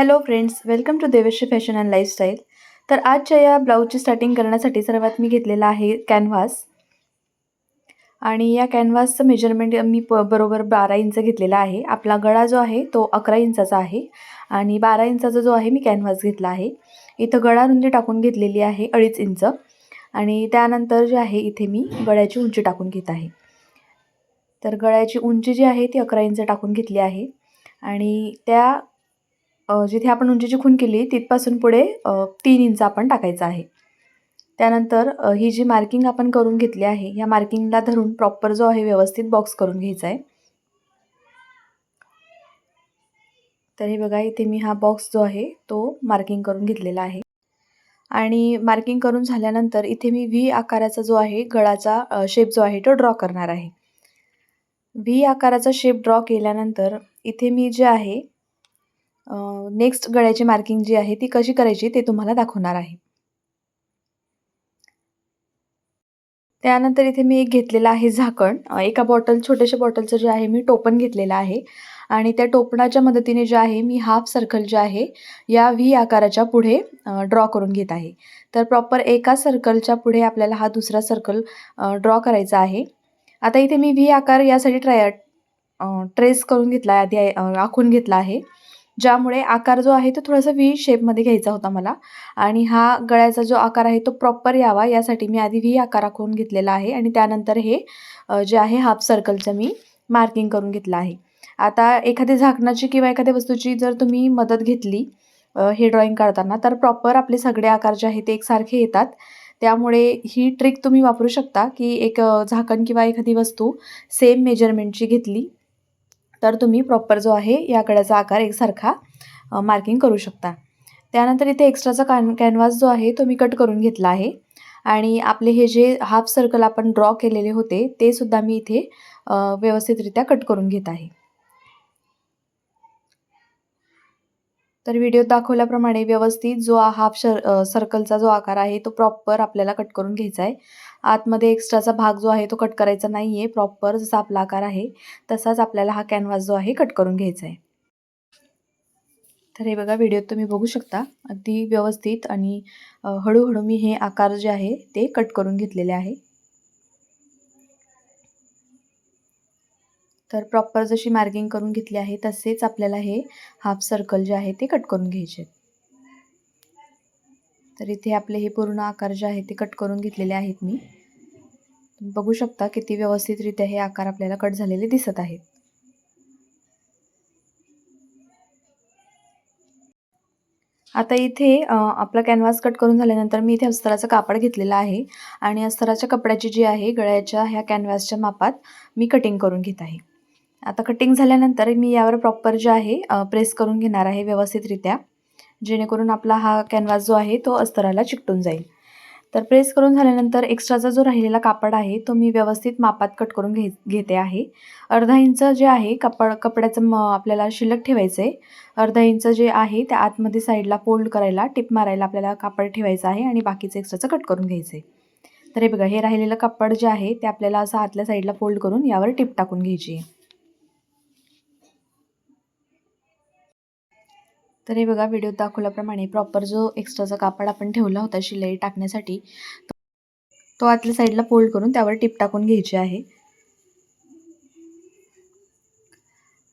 Hello friends welcome to Devshree fashion and lifestyle तर आजच्या या ब्लाऊजची स्टार्टिंग करण्यासाठी सर्वात मी घेतलेला आहे कॅनव्हास आणि या कॅनव्हासचं मेजरमेंट मी प बरोबर बारा इंच घेतलेला आहे. आपला गळा जो आहे तो अकरा इंचाचा आहे. आणि बारा इंचाचा जो आहे मी कॅनव्हास घेतला आहे. इथं गळा रुंदी टाकून घेतलेली आहे अडीच इंच. आणि त्यानंतर जे आहे इथे मी गळ्याची उंची टाकून घेत आहे. तर गळ्याची उंची जी आहे ती अकरा इंच टाकून घेतली आहे. आणि त्या जिथे आपण उंचीची खून केली तिथपासून पुढे तीन इंच आपण टाकायचं आहे. त्यानंतर ही जी मार्किंग आपण करून घेतली आहे या मार्किंगला धरून प्रॉपर जो आहे व्यवस्थित बॉक्स करून घ्यायचा आहे. तर हे बघा इथे मी हा बॉक्स जो आहे तो मार्किंग करून घेतलेला आहे. आणि मार्किंग करून झाल्यानंतर इथे मी व्ही आकाराचा जो आहे गळाचा शेप जो आहे तो ड्रॉ करणार आहे. व्ही आकाराचा शेप ड्रॉ केल्यानंतर इथे मी जे आहे नेक्स्ट गळ्याची मार्किंग जी आहे ती कशी करायची ते तुम्हाला दाखवणार आहे. त्यानंतर इथे मी एक घेतलेलं आहे झाकण. एका बॉटल छोट्याशा बॉटलचं जे आहे मी टोपण घेतलेलं आहे. आणि त्या टोपणाच्या मदतीने जे आहे मी हाफ सर्कल जे आहे या व्ही आकाराच्या पुढे ड्रॉ करून घेत आहे. तर प्रॉपर एका सर्कलच्या पुढे आपल्याला हा दुसरा सर्कल ड्रॉ करायचा आहे. आता इथे मी व्ही आकार यासाठी ट्राय ट्रेस करून घेतला आहे आधी आखून घेतला आहे. ज्यामुळे आकार जो आहे तो थोडासा व्ही शेपमध्ये घ्यायचा होता मला. आणि हा गळ्याचा जो आकार आहे तो प्रॉपर यावा यासाठी मी आधी व्ही आकार आखून घेतलेला आहे. आणि त्यानंतर हे जे आहे हाफ सर्कलचं मी मार्किंग करून घेतलं आहे. आता एखादी झाकणाची किंवा एखाद्या वस्तूची जर तुम्ही मदत घेतली हे ड्रॉईंग काढताना तर प्रॉपर आपले सगळे आकार जे आहेत ते एकसारखे येतात. त्यामुळे ही ट्रिक तुम्ही वापरू शकता की एक झाकण किंवा एखादी वस्तू सेम मेजरमेंटची घेतली तर तुम्ही प्रॉपर जो आहे या कड्याचा आकार एकसारखा मार्किंग करू शकता. त्यानंतर इथे एक्स्ट्राचा कॅन कॅनव्हास जो आहे तो मी कट करून घेतला आहे. आणि आपले हे जे हाफ सर्कल आपण ड्रॉ केलेले होते ते सुद्धा मी इथे व्यवस्थितरित्या कट करून घेत आहे. तर व्हिडिओ दाखवल्याप्रमाणे व्यवस्थित जो हाफ शर सर्कलचा जो आकार आहे तो प्रॉपर आपल्याला कट करून घ्यायचा आहे. आतमध्ये एक्स्ट्राचा भाग जो आहे तो कट करायचा नाही आहे प्रॉपर जसा आपला आकार आहे तसाच आपल्याला हा कॅनव्हास जो आहे कट करून घ्यायचा आहे. तर हे बघा व्हिडिओत तुम्ही बघू शकता अगदी व्यवस्थित आणि हळूहळू मी हे आकार जे आहे ते कट करून घेतलेले आहे. तर प्रॉपर जशी मार्किंग करून घेतली आहे तसेच आपल्याला हे हाफ सर्कल जे आहे ते कट करून घ्यायचे आहेत. तर इथे आपले हे पूर्ण आकार जे आहे ते कट करून घेतलेले आहेत मी. बघू शकता किती व्यवस्थितरित्या हे आकार आपल्याला कट झालेले दिसत आहेत. आता इथे आपला कॅनव्हास कट करून झाल्यानंतर मी इथे अस्तराचं कापड घेतलेलं आहे आणि अस्तराच्या कपड्याची जी आहे गळ्याच्या ह्या कॅनव्हासच्या मापात मी कटिंग करून घेत आहे. आता कटिंग झाल्यानंतर मी यावर प्रॉपर जे आहे प्रेस करून घेणार आहे व्यवस्थितरित्या. जेणेकरून आपला हा कॅनव्हास जो आहे तो अस्तराला चिकटून जाईल. तर प्रेस करून झाल्यानंतर एक्स्ट्राचा जो राहिलेला कापड आहे तो मी व्यवस्थित मापात कट करून घे घेते आहे. अर्धा इंच जे आहे कापड कपड्याचं म आपल्याला शिल्लक ठेवायचं आहे अर्धा इंच जे आहे त्या आतमध्ये साईडला फोल्ड करायला टिप मारायला आपल्याला कापड ठेवायचं आहे आणि बाकीचं एक्स्ट्राचं कट करून घ्यायचं आहे तर हे बघा हे राहिलेलं कापड जे आहे ते आपल्याला असं आतल्या साईडला फोल्ड करून यावर टिप टाकून घ्यायची आहे. तर हे बघा व्हिडिओ दाखवल्याप्रमाणे प्रॉपर जो एक्स्ट्राचा कापड आपण ठेवला होता शिलाई टाकण्यासाठी तो आतल्या साईडला फोल्ड करून त्यावर टिप टाकून घ्यायची आहे.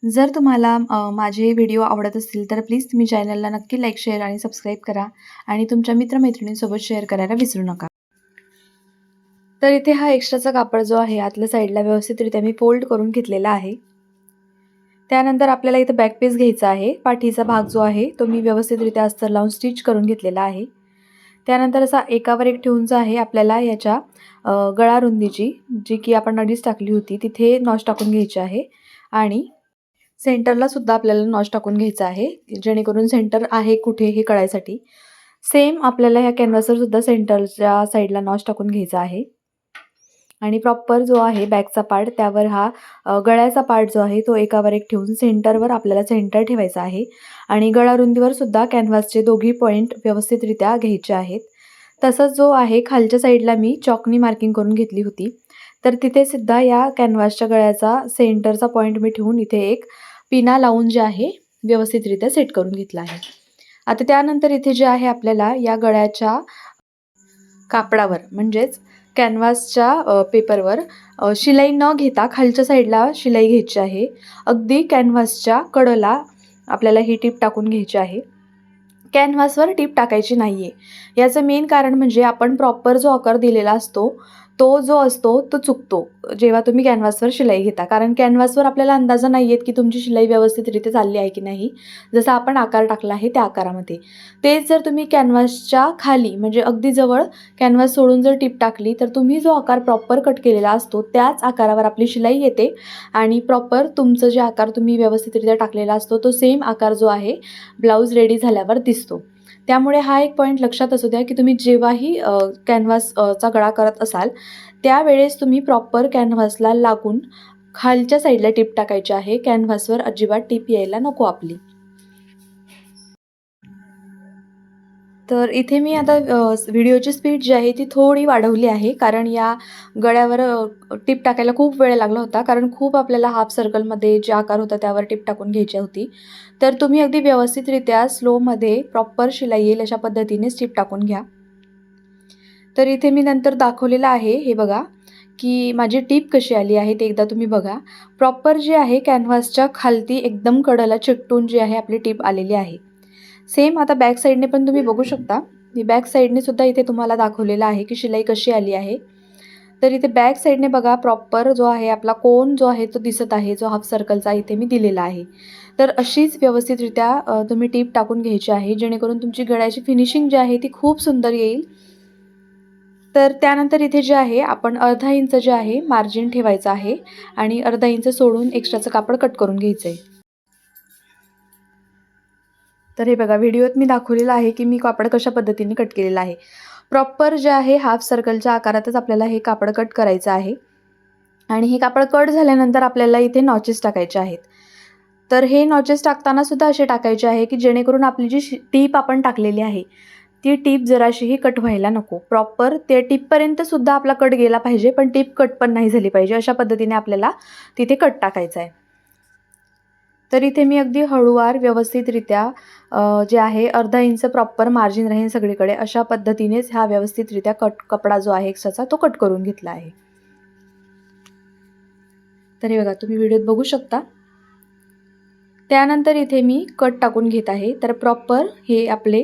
जर तुम्हाला माझे व्हिडिओ आवडत असतील तर प्लीज तुम्ही चॅनलला नक्की लाईक शेअर आणि सबस्क्राईब करा आणि तुमच्या मित्रमैत्रिणींसोबत शेअर करायला विसरू नका. तर इथे हा एक्स्ट्राचा कापड जो आहे आतल्या साईडला व्यवस्थितरित्या मी फोल्ड करून घेतलेला आहे. त्यानंतर आपल्याला इथं बॅक पीस घ्यायचा आहे. पाठीचा भाग जो आहे तो मी व्यवस्थितरित्या अस्तर लावून स्टिच करून घेतलेला आहे. त्यानंतर असा एकावर एक ठेवून जो आहे आपल्याला याच्या गळा रुंदीची जी की आपण अडीच टाकली होती तिथे नॉच टाकून घ्यायची आहे. आणि सेंटरला सुद्धा आपल्याला नॉच टाकून घ्यायचा आहे जेणेकरून सेंटर आहे कुठे हे कळायसाठी. सेम आपल्याला ह्या कॅनव्हासवर सुद्धा सेंटरच्या साईडला नॉच टाकून घ्यायचा आहे. आणि प्रॉपर जो आहे बॅकचा पार्ट त्यावर हा गळ्याचा पार्ट जो आहे तो एकावर एक ठेवून सेंटरवर आपल्याला सेंटर ठेवायचा आहे. आणि गळारुंदीवर सुद्धा कॅनव्हासचे दोघी पॉईंट व्यवस्थितरित्या घ्यायचे आहेत. तसंच जो आहे खालच्या साईडला मी चॉकनी मार्किंग करून घेतली होती. तर तिथे सुद्धा या कॅनव्हासच्या गळ्याचा सेंटरचा पॉईंट मी ठेवून इथे एक पिना लावून जे आहे व्यवस्थितरित्या सेट करून घेतला आहे. आता त्यानंतर इथे जे आहे आपल्याला या गळ्याच्या कापडावर म्हणजेच कॅनव्हासच्या पेपरवर शिलाई न घेता खालच्या साईडला शिलाई घ्यायची आहे. अगदी कॅनव्हासच्या कडला आपल्याला ही टीप टाकून घ्यायची आहे. कॅनव्हासवर टीप टाकायची नाही आहे याचं मेन कारण म्हणजे आपण प्रॉपर जो आकार दिलेला असतो तो जो असतो तो चुकतो. जेव्हा तुम्ही कॅनव्हासवर शिलाई घेता. कारण कॅनव्हासवर आपल्याला अंदाजा नाही आहेत की तुमची शिलाई व्यवस्थितरित्या चालली आहे की नाही. जसा आपण आकार टाकला आहे त्या आकारामध्ये. तेच जर तुम्ही कॅनव्हासच्या खाली म्हणजे अगदी जवळ कॅनव्हास सोडून जर टीप टाकली तर तुम्ही जो आकार प्रॉपर कट केलेला असतो त्याच आकारावर आपली शिलाई येते. आणि प्रॉपर तुमचं जे आकार तुम्ही व्यवस्थितरित्या टाकलेला असतो तो सेम आकार जो आहे ब्लाऊज रेडी झाल्यावर दिसतो. त्यामुळे हा एक पॉईंट लक्षात असू द्या की तुम्ही जेव्हाही कॅनव्हासचा कॅनव्हास चा गळा करत असाल त्यावेळेस तुम्ही प्रॉपर कॅनव्हासला लागून खालच्या साईडला टीप टाकायची आहे. कॅनव्हासवर अजिबात टीप यायला नको आपली. तर इथे मी आता व्हिडिओची स्पीड जी आहे ती थोडी वाढवली आहे. कारण या गळ्यावर टिप टाकायला खूप वेळ लागला होता. कारण खूप आपल्याला हाफ सर्कलमध्ये जे आकार होता त्यावर टिप टाकून घ्यायची होती. तर तुम्ही अगदी व्यवस्थितरित्या स्लोमध्ये प्रॉपर शिलाई येईल अशा पद्धतीने टिप टाकून घ्या. तर इथे मी नंतर दाखवलेलं आहे हे बघा की माझी टीप कशी आली आहे ते एकदा तुम्ही बघा. प्रॉपर जे आहे कॅनव्हासच्या खालती एकदम कडला चिकटून जी आहे आपली टीप आलेली आहे. सेम आता बॅक साईडने पण तुम्ही बघू शकता. मी बॅक साईडने सुद्धा इथे तुम्हाला दाखवलेलं आहे की शिलाई कशी आली आहे. तर इथे बॅक साईडने बघा प्रॉपर जो आहे आपला कोन जो आहे तो दिसत आहे जो हाफ सर्कलचा इथे मी दिलेला आहे. तर अशीच व्यवस्थितरित्या तुम्ही टीप टाकून घ्यायची आहे जेणेकरून तुमची गळ्याची फिनिशिंग जी आहे ती खूप सुंदर येईल. तर त्यानंतर इथे जे आहे आपण अर्धा इंच जे आहे मार्जिन ठेवायचं आहे आणि अर्धा इंच सोडून एक्स्ट्राचं कापड कट करून घ्यायचं आहे तर हे बघा व्हिडिओत मी दाखवलेलं आहे की मी कापड कशा पद्धतीने कट केलेलं आहे. प्रॉपर जे आहे हाफ सर्कलच्या आकारातच आपल्याला हे कापड कट करायचं आहे. आणि हे कापड कट झाल्यानंतर आपल्याला इथे नॉचेस टाकायचे आहेत. तर हे नॉचेस टाकताना सुद्धा असे टाकायचे आहे की जेणेकरून आपली जी शि- टीप आपण टाकलेली आहे ती टीप जराशीही कट व्हायला नको. प्रॉपर त्या टीपपर्यंत सुद्धा आपला कट गेला पाहिजे पण टीप कट पण नाही झाली पाहिजे अशा पद्धतीने आपल्याला तिथे कट टाकायचा आहे. तर इथे मी अगदी हळूवार व्यवस्थितरित्या जे आहे अर्धा इंच प्रॉपर मार्जिन राहील सगळीकडे अशा पद्धतीनेच हा व्यवस्थितरित्या कट कपडा जो आहे एक्स्ट्राचा तो कट करून घेतला आहे. तर हे बघा तुम्ही व्हिडिओत बघू शकता. त्यानंतर इथे मी कट टाकून घेत आहे. तर प्रॉपर हे आपले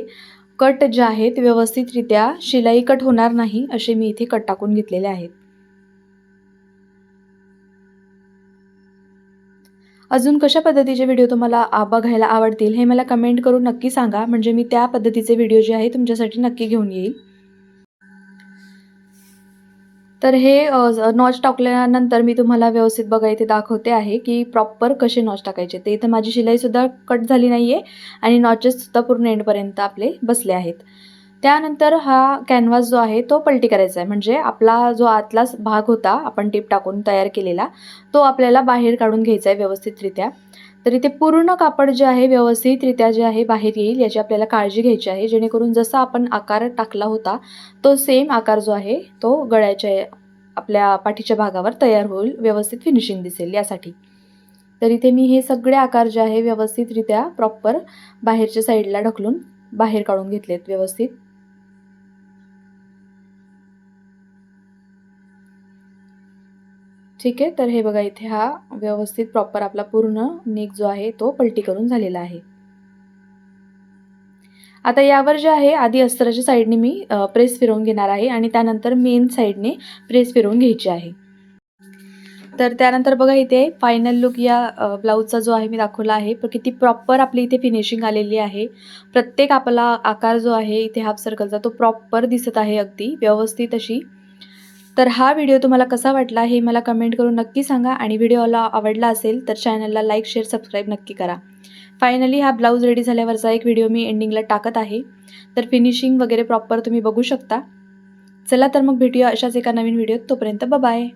कट जे आहेत व्यवस्थितरित्या शिलाई कट होणार नाही असे मी इथे कट टाकून घेतलेले आहेत. अजून कशा पद्धतीचे व्हिडिओ तुम्हाला बघायला आवडतील हे मला कमेंट करून नक्की सांगा. म्हणजे मी त्या पद्धतीचे व्हिडिओ जे आहे तुमच्यासाठी नक्की घेऊन येईल. तर हे नॉच टाकल्यानंतर मी तुम्हाला व्यवस्थित बघा इथे दाखवते आहे की प्रॉपर कसे नॉच टाकायचे. ते इथं माझी शिलाईसुद्धा कट झाली नाही आहे आणि नॉचेससुद्धा पूर्ण एंडपर्यंत आपले बसले आहेत. त्यानंतर हा कॅनव्हास जो आहे तो पलटी करायचा आहे. म्हणजे आपला जो आतला भाग होता आपण टीप टाकून तयार केलेला तो आपल्याला बाहेर काढून घ्यायचा आहे व्यवस्थितरित्या. तर इथे पूर्ण कापड जे आहे व्यवस्थितरित्या जे आहे बाहेर येईल याची आपल्याला काळजी घ्यायची आहे. जेणेकरून जसा आपण आकार टाकला होता तो सेम आकार जो आहे तो गळ्याच्या आपल्या पाठीच्या भागावर तयार होईल व्यवस्थित फिनिशिंग दिसेल यासाठी. तर इथे मी हे सगळे आकार जे आहे व्यवस्थितरित्या प्रॉपर बाहेरच्या साईडला ढकलून बाहेर काढून घेतलेत व्यवस्थित. ठीक आहे तर हे बघा इथे हा व्यवस्थित प्रॉपर आपला पूर्ण नेक जो आहे तो पलटी करून झालेला आहे. आता यावर जे आहे आधी अस्तराच्या साईडने मी प्रेस फिरवून घेणार आहे आणि त्यानंतर मेन साईडने प्रेस फिरवून घ्यायची आहे. तर त्यानंतर बघा इथे फायनल लुक या ब्लाऊजचा जो आहे मी दाखवला आहे. पण किती प्रॉपर आपली इथे फिनिशिंग आलेली आहे. प्रत्येक आपला आकार जो आहे इथे हाफ सर्कलचा तो प्रॉपर दिसत आहे अगदी. व्यवस्थित अशी तर हा व्हिडिओ तुम्हाला कसा वाटला हे मला कमेंट करून नक्की सांगा आणि व्हिडिओला आवडला असेल तर चॅनलला लाईक शेअर सबस्क्राईब नक्की करा. फायनली हा ब्लाऊज रेडी झाल्यावरचा एक व्हिडिओ मी एंडिंगला टाकत आहे. तर फिनिशिंग वगैरे प्रॉपर तुम्ही बघू शकता. चला तर मग भेटूया अशाच एका नवीन व्हिडिओत तोपर्यंत बाय